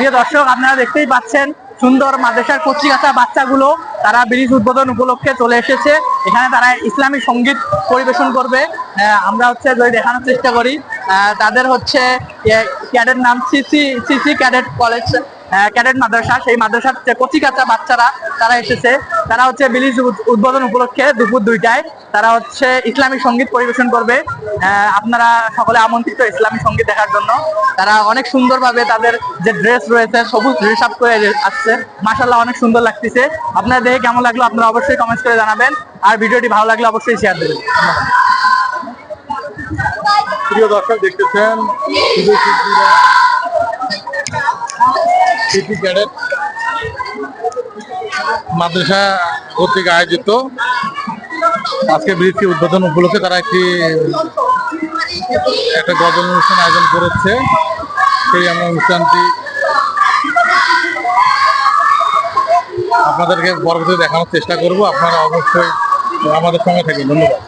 প্রিয় দর্শক, আপনারা দেখতেই পাচ্ছেন সুন্দর মাদ্রাসার কচি কাঁচা বাচ্চাগুলো, তারা ব্রিজ উদ্বোধন উপলক্ষে চলে এসেছে। এখানে তারা ইসলামী সংগীত পরিবেশন করবে। আমরা হচ্ছে যদি দেখানোর চেষ্টা করি তাদের হচ্ছে ক্যাডেট নাম CC CC cadet college. Cadet মাদ্রাসা, সেই মাদ্রাসার কচি কাঁচা বাচ্চারা, তারা এসেছে। তারা হচ্ছে উদ- উদ্বোধন উপলক্ষে দুপুর দুইটায়। তারা হচ্ছে ইসলামী সংগীত পরিবেশন করবে। আপনারা সকলে আমন্ত্রিত ইসলামী সংগীত দেখার জন্য। তারা অনেক সুন্দরভাবে তাদের যে ড্রেস রয়েছে, সবুজ ড্রেস আপ করে আসছে। মাসাল্লাহ অনেক সুন্দর লাগতেছে। আপনারা দেখে কেমন লাগল, আপনারা অবশ্যই কমেন্ট করে জানাবেন। আর ভিডিওটি ভালো লাগলে অবশ্যই শেয়ার দেবেন। প্রিয় দর্শক, দেখতেছেন? সিটি ক্যাডেট মাদ্রাসা কর্তৃক আয়োজিত। আজকে ব্রিজটি উদ্বোধন উপলক্ষে তারা একটি একটা গজল অনুষ্ঠান আয়োজন করেছে। সেই আমরা অনুষ্ঠানটি আপনাদেরকে পরবর্তীতে দেখানোর চেষ্টা করব। আপনারা অবশ্যই আমাদের সঙ্গে থাকবেন। ধন্যবাদ।